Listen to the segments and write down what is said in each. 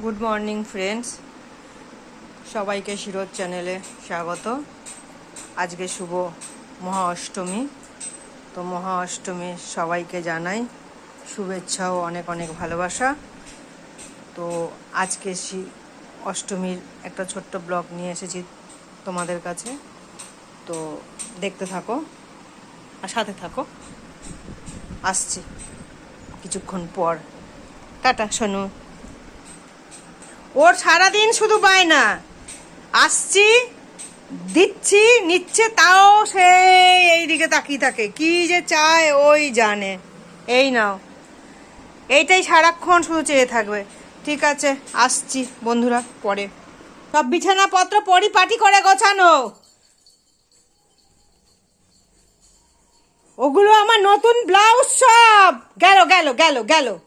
Good morning friends সবাইকে শিরোর চ্যানেলে স্বাগত। আজকে শুভ মহা অষ্টমী তো মহা অষ্টমী সবাইকে জানাই শুভেচ্ছা ও অনেক অনেক ভালোবাসা। তো আজকে অষ্টমীর একটা ছোট্ট ব্লগ নিয়ে এসেছি তোমাদের কাছে। তো দেখতে থাকো আর সাথে থাকো। আসছি কিছুক্ষণ পর। টাটা শোনো ওর সারাদিন শুধু পায় না আসছি, দিচ্ছি, নিচ্ছে, তাও সে এইদিকে তাকিয়ে থাকে। কি যে চায়, ওই জানে। এই নাও। এইটাই সারাক্ষণ শুধু চেয়ে থাকবে। ঠিক আছে, আসছি বন্ধুরা, পরে। সব বিছানাপত্র পরিপাটি করে গোছানো। ওগুলো আমার নতুন ব্লাউজ সব। গেল গেল গেল গেল।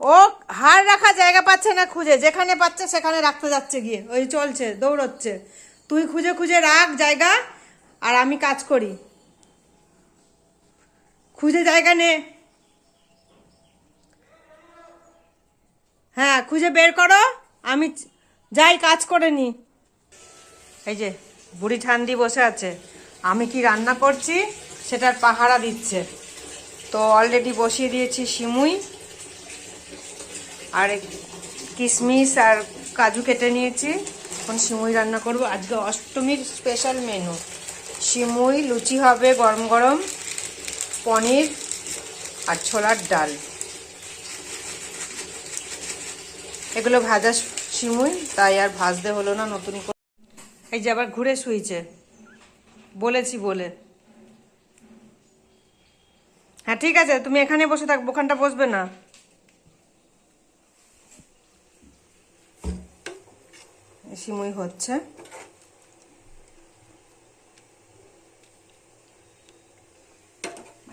ও হার রাখা জায়গা পাচ্ছে না খুঁজে, যেখানে পাচ্ছে সেখানে রাখতে যাচ্ছে গিয়ে, ওই চলছে, দৌড়চ্ছে। তুই খুঁজে খুঁজে রাখ জায়গা আর আমি কাজ করি। খুঁজে জায়গা নে। হ্যাঁ খুঁজে বের করো, আমি যাই কাজ করে নি। এই যে, বুড়ি ঠান্ডি বসে আছে, আমি কি রান্না করছি? সেটার পাহারা দিচ্ছে। তো অলরেডি বসিয়ে দিয়েছি সিমুই আর কিশমিশ আর কাজু কেটে নিয়েছি। এখন সিমুই রান্না করব। আজকে অষ্টমীর স্পেশাল মেনু সিমুই, লুচি হবে গরম গরম, পনির আর ছোলার ডাল। এগুলো ভাজা সিমুই, তাই আর ভাজতে হলো না, নতুন করে। এই যে আবার ঘুরে শুইছে। বলেছি বলে। হ্যাঁ ঠিক আছে, তুমি এখানে বসে থাকব, ওখানটা বসবে না। সিমুই হচ্ছে।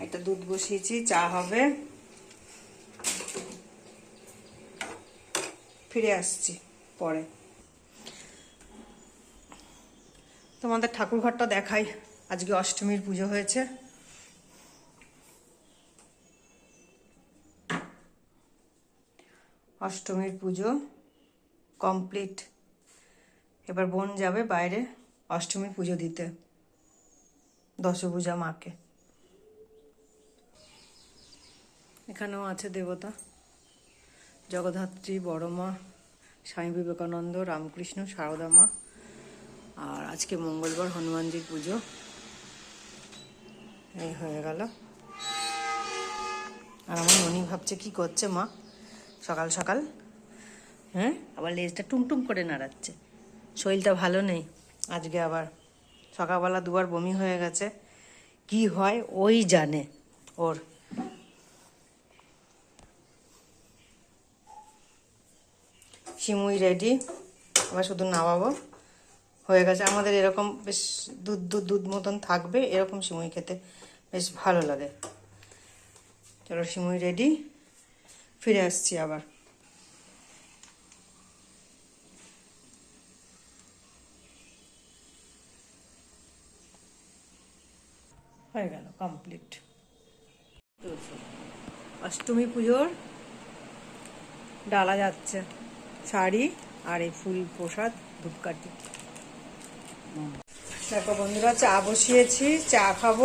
এটা দুধ বসিয়েছি, চা হবে। ফিরে আসছি পরে। তোমাদের ঠাকুর ঘরটা দেখাই। আজকে অষ্টমীর পুজো হয়েছে। অষ্টমীর পুজো কমপ্লিট। এবার বোন যাবে বাইরে অষ্টমীর পুজো দিতে, দশভূজা মাকে। এখানেও আছে দেবতা। জগদ্ধাত্রী, বড় মা, স্বামী বিবেকানন্দ, রামকৃষ্ণ, সারদা মা, আর আজকে মঙ্গলবার হনুমানজির পুজো। এই হয়ে গেল। আর আমার মনি ভাবছে, কি করছে মা? সকাল সকাল? হ্যাঁ? আবার লেজটা টুমটুম করে নাড়াচ্ছে। শরীরটা ভালো নেই। আজকে আবার সকালবেলা দুবার বমি হয়ে গেছে। কি হয় ওই জানে ওর। সিমুই রেডি। আবার শুধু নামাবো। হয়ে গেছে। আমাদের এরকম বেশ দুধ দুধ দুধ মতন থাকবে। এরকম সিমুই খেতে বেশ ভালো লাগে। চলো সিমুই রেডি। ফিরে আসছি আবার। হয়ে গেল কমপ্লিট অষ্টমী পুজোর ডালা যাচ্ছে, শাড়ি আর এই ফুল প্রসাদ, ধূপকাঠি। দেখো বন্ধুরা, চা বসিয়েছি, চা খাব,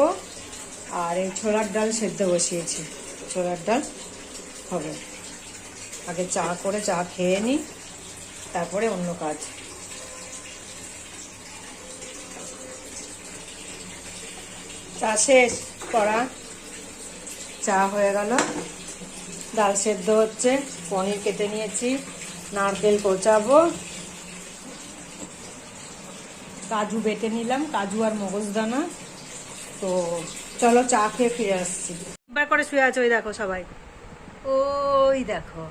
আর এই ছোলার ডাল সেদ্ধ বসিয়েছি। ছোলার ডাল হবে। আগে চা করে চা খেয়ে নিই তারপরে অন্য কাজ। চা শেষ করা চা হয়ে গেল। ডাল সেদ্ধ হচ্ছে, পনির কেটে নিয়েছি, নারকেল কোচাবো। কাজু বেটে নিলাম, কাজু আর মগজদানা তো চলো চা খেয়ে ফিরে আসছি। একবার করে শুয়ে আছে, ওই দেখো সবাই। ওই দেখো।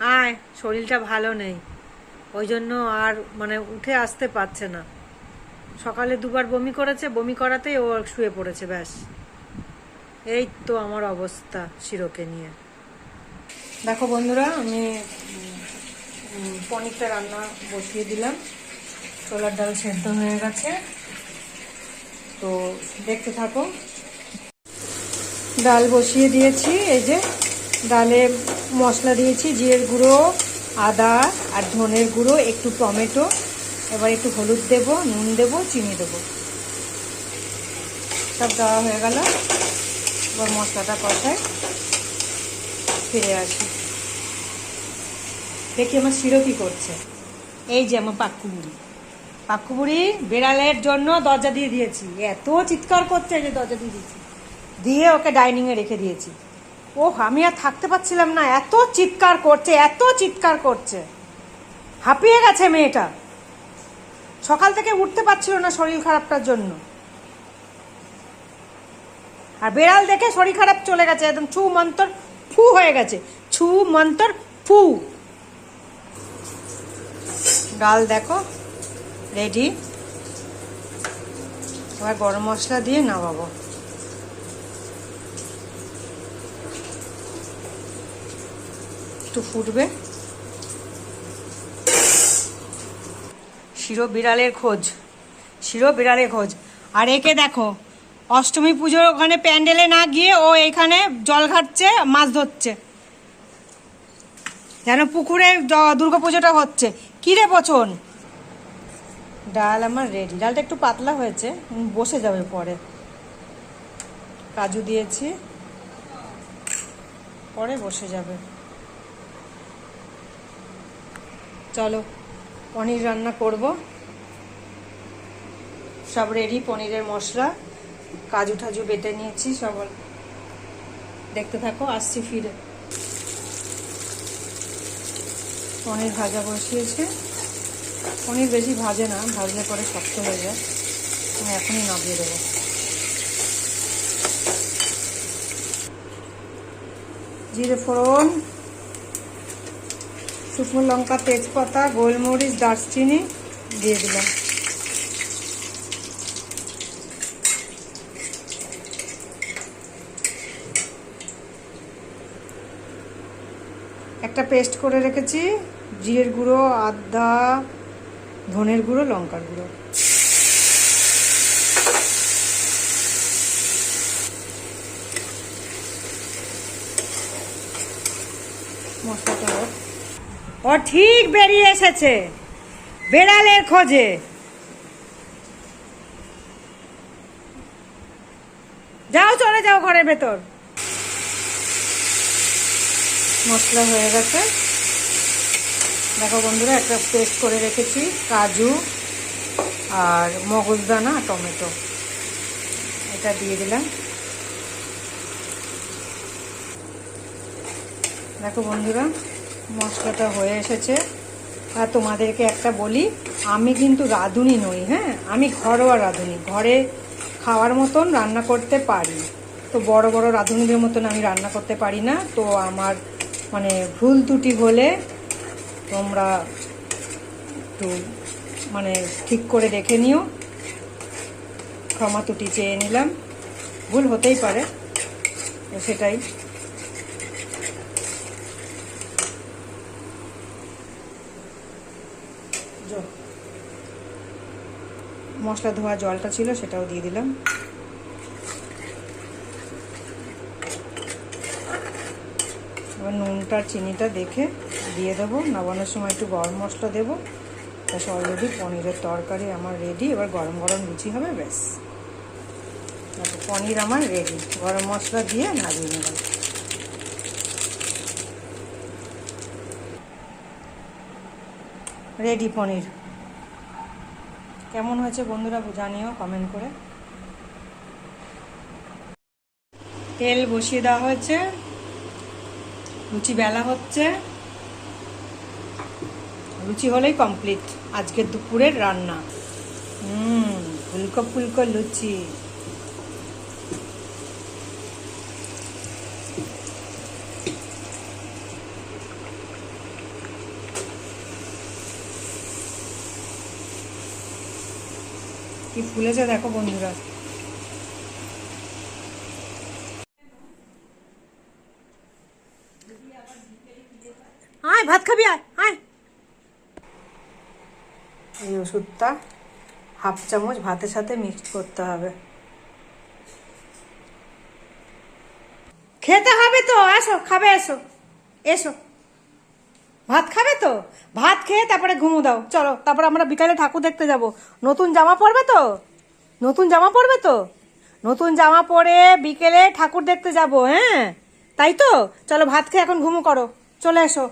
আয়, শরীরটা ভালো নেই। ওই জন্য আর মানে উঠে আসতে পারছে না। সকালে দুবার বমি করেছে, বমি করাতেই ও শুয়ে পড়েছে, ব্যাস। এই তো আমার অবস্থা শিরোকে নিয়ে। দেখো বন্ধুরা, আমি পনিরটা রান্না বসিয়ে দিলাম। ছোলার ডাল সেদ্ধ হয়ে গেছে। তো দেখতে থাকো। ডাল বসিয়ে দিয়েছি, এই যে ডালে মশলা দিয়েছি, জিরের গুঁড়ো, আদা আর ধনের গুঁড়ো, একটু টমেটো। এবার একটু হলুদ দেব, নুন দেব, চিনি দেব। সব দেওয়া হয়ে গেল। এবার মশলাটা কষায় ফিরে আসি। দেখি আমার শিরো কি করছে। এই যে আমার পাক্কু বুড়ি। পাক্কু বুড়ি বেড়ালের জন্য দরজা দিয়ে দিয়েছি। এত চিৎকার করছে যে দরজা দিয়ে দিয়েছি। দিয়ে ওকে ডাইনিংয়ে রেখে দিয়েছি। ও আমি আর থাকতে পারছিলাম না। এত চিৎকার করছে, এত চিৎকার করছে। হাঁপিয়ে গেছে মেয়েটা। সকাল থেকে উঠতে পারছিল না শরীর খারাপটার জন্য। আর বেড়াল দেখে শরীর খারাপ চলে গেছে, একদম ছু মন্তর ফু হয়ে গেছে। ছু মন্তর ফু। ডাল দেখো, রেডি। এবার গরম মশলা দিয়ে নামাবো। একটু ফুটবে। শিরো বিড়ালের খোঁজ। শিরো বিড়ালের খোঁজ। আর একে দেখো, অষ্টমী পুজোর ওখানে প্যান্ডেলে না গিয়ে ও এখানে জল ঘাটছে মাছ ধরছে। যেন পুকুরে দুর্গা পুজোটা হচ্ছে। কিরে পচন ডাল আমার রেডি ডালটা একটু পাতলা হয়েছে বসে যাবে পরে। কাজু দিয়েছি, পরে বসে যাবে। চলো। পনির রান্না করব। সব রেডি পনিরের মশলা, কাজু ঠাজু বেটে নিয়েছি, সব দেখতে থাকো, আসছি ফিরে। পনির ভাজা বসিয়েছে। পনির বেশি ভাজে না, ভাজলে পরে শক্ত হয়ে যায়। আমি এখনই নামিয়ে দেবো। জিরে ফোড়ন শুকনো লঙ্কা, তেজপাতা, গোলমরিচ, দারচিনি দিয়ে দিলাম একটা পেস্ট করে রেখেছি, জিরের গুঁড়ো, আদা, ধনের গুঁড়ো, লঙ্কার গুঁড়ো মশলাটা। ও ঠিক বেরিয়ে এসেছে। বেড়ালের খোঁজে। যাও, চলে যাও ঘরের ভেতর। মশলা হয়ে গেছে। দেখো বন্ধুরা, একটা পেস্ট করে রেখেছি, কাজু আর মগজদানা টমেটো। এটা দিয়ে দিলাম। দেখো বন্ধুরা মশলাটা হয়ে এসেছে। আর তোমাদেরকে একটা বলি, আমি কিন্তু রাঁধুনি নই হ্যাঁ? আমি ঘরোয়া রাঁধুনি। ঘরে খাওয়ার মতন রান্না করতে পারি। তো বড় বড় রাঁধুনিদের মতন আমি রান্না করতে পারি না। তো আমার মানে ভুল ত্রুটি হলে তোমরা একটু মানে ঠিক করে দেখে নিও। ক্ষমা ত্রুটি চেয়ে নিলাম। ভুল হতেই পারে। সেটাই। মশলা ধোয়া জলটা ছিল, সেটাও দিয়ে দিলাম। এবার নুনটা, চিনিটা দেখে দিয়ে দেবো। নামানোর সময় একটু গরম মশলা দেবো। ব্যাস অলরেডি পনিরের তরকারি আমার রেডি এবার গরম গরম লুচি হবে, ব্যাস। পনির আমার রেডি গরম মশলা দিয়ে নামিয়ে নেব। রেডি পনির। কেমন হয়েছে বন্ধুরা জানিও কমেন্ট করে। তেল বসিয়ে দেওয়া হয়েছে লুচি বেলা হচ্ছে। লুচি হলেই কমপ্লিট আজকের দুপুরের রান্না। হুম, ফুলকো ফুলকো লুচি। ফুলেছে দেখো বন্ধুরা। আয়, ভাত খাবি, আয় আয়। এই ওষুধটা হাফ চামচ ভাতের সাথে মিক্সড করতে হবে। খেতে হবে তো, এসো, খাবে, এসো এসো। ভাত খাবে তো? ভাত খেয়ে তারপরে ঘুমো দাও। চলো, তারপরে আমরা বিকালে ঠাকুর দেখতে যাব। নতুন জামা পরবে তো? নতুন জামা পরবে তো? নতুন জামা পরে বিকেলে ঠাকুর দেখতে যাব হ্যাঁ? তাই তো? চলো ভাত খেয়ে এখন ঘুমো করো। চলে এসো।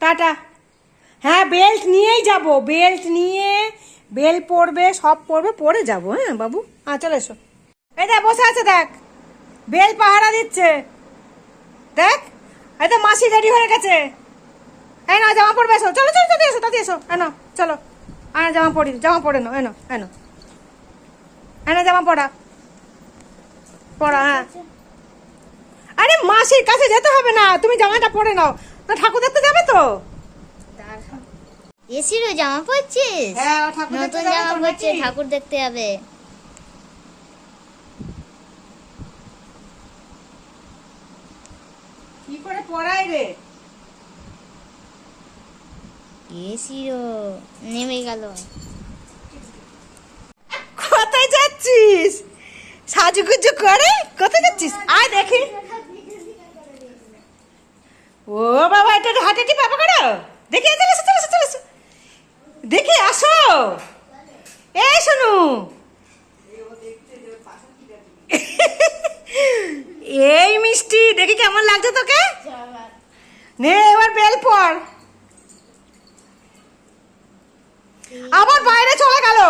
টাটা। হ্যাঁ বেল্ট নিয়েই যাব, বেল্ট নিয়ে বেল পরবে, সব পরবে, পরে যাব হ্যাঁ বাবু? হ্যাঁ চলে এসো। এই দেখ, বসে আছে, দেখ। বেল পাহারা দিচ্ছে। দেখ, এই তো মাসি রেডি হয়ে গেছে। এই না জামা পরবে, এসো। চলো চলো তাতে এসো তাতে এসো। এনো চলো। আয়, জামা পরি, জামা পরে নাও এনো এনো এনো জামা পরা পরা হ্যাঁ। আরে মাসির কাছে যেতে হবে না তুমি জামাটা পরে নাও। তো ঠাকুর দেখতে যাবে তো। এসিরও জামা পরছিস? হ্যাঁ ঠাকুর দেখতে নতুন যাবে জামা তো পরছে নাকি? ঠাকুর দেখতে যাবে। কি করে পড়াই রে? এসিরও নেমে গেল কোথায় যাচ্ছিস সাজুগুজু করে? কোথায় যাচ্ছিস? আয় দেখি। ও বাবা, এটা একটু হাঁটে বাবা করো। দেখি চলে চলে চলে দেখি, আসো। এই শোনু এই মিষ্টি, দেখি কেমন লাগছে তোকে? নে, এবার বেল পর। আবার বাইরে চলে গেল।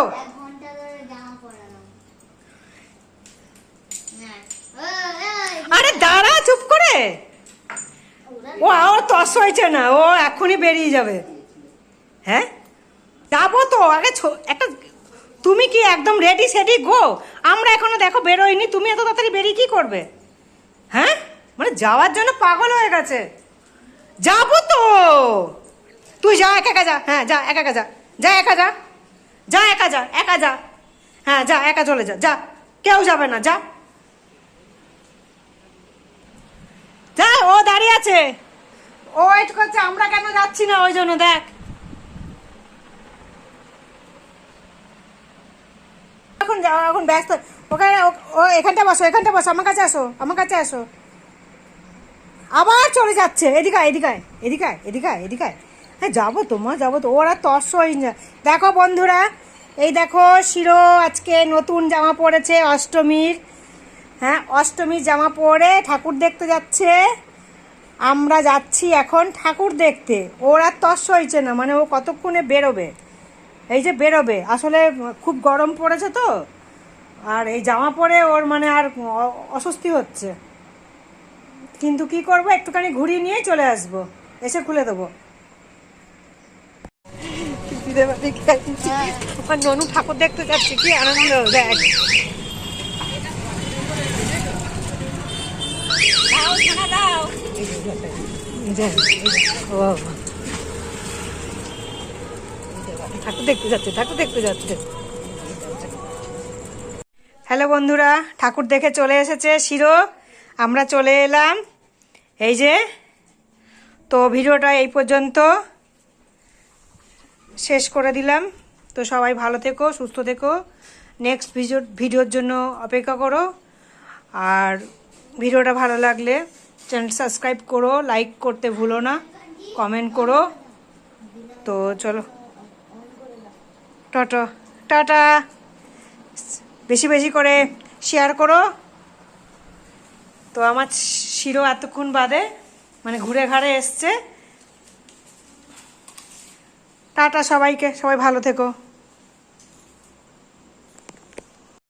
আরে দাঁড়া, চুপ করে। ও আর তস হয়েছে না, ও এখনই বেরিয়ে যাবে। হ্যাঁ? যাব তো, আগে একটা তুমি কি একদম রেডি সেডি? গো, আমরা এখনও দেখো বেরোয়নি তুমি এত তাড়াতাড়ি বেরিয়ে কি করবে? হ্যাঁ? মানে যাওয়ার জন্য পাগল হয়ে গেছে। যাব তো। তুই যা, একা একা যা। হ্যাঁ যা, একা একা যা। যা, একা যা। যা, একা যা একা যা। হ্যাঁ যা, একা চলে যা। যা, কেউ যাবে না, যা। যা ও দাঁড়িয়ে আছে। ও ওয়েট করছে আমরা কেন যাচ্ছি না? ওই জন্য দেখ। এখন এখন ব্যস্ত। ওখানে ও- এখানটা বসো এখানটা বসো আমার কাছে আসো আমার কাছে আসো। আবার চলে যাচ্ছে এদিকে আয়, এদিকে আয়, এদিকে আয়, এদিকে আয়, এদিকে আয়। হ্যাঁ যাব তো মা যাব তো। ওরা তর্স না দেখো বন্ধুরা এই দেখো শিরো আজকে নতুন জামা পরেছে অষ্টমীর। হ্যাঁ অষ্টমীর জামা পরে ঠাকুর দেখতে যাচ্ছে। আমরা যাচ্ছি এখন ঠাকুর দেখতে। ওর আর তস হয়েছে না মানে ও কতক্ষণে বেরোবে? এই যে বেরোবে আসলে খুব গরম পড়েছে তো আর এই জামা পরে ওর মানে আর অস্বস্তি হচ্ছে। কিন্তু কি করব একটুখানি ঘুরিয়ে নিয়ে চলে আসব এসে খুলে দেবো। আমার ননু ঠাকুর দেখতে যাচ্ছে কি আনন্দ। দেখ ঠাকুর দেখতে যাচ্ছে ঠাকুর দেখতে যাচ্ছে হ্যালো বন্ধুরা, ঠাকুর দেখে চলে এসেছে শিরো। আমরা চলে এলাম। এই যে, তো ভিডিওটা এই পর্যন্ত শেষ করে দিলাম। তো সবাই ভালো থেকো, সুস্থ থেকো। নেক্সট ভিডিও ভিডিওর জন্য অপেক্ষা করো। আর ভিডিওটা ভালো লাগলে চ্যানেল সাবস্ক্রাইব করো লাইক করতে ভুলো না কমেন্ট করো। তো চলো। টাটা। টাটা। বেশি বেশি করে শেয়ার করো। তো আমার শিরো এতক্ষণ বাদে মানে ঘুরে ঘাড়ে এসছে। টাটা সবাইকে, সবাই ভালো থেকো।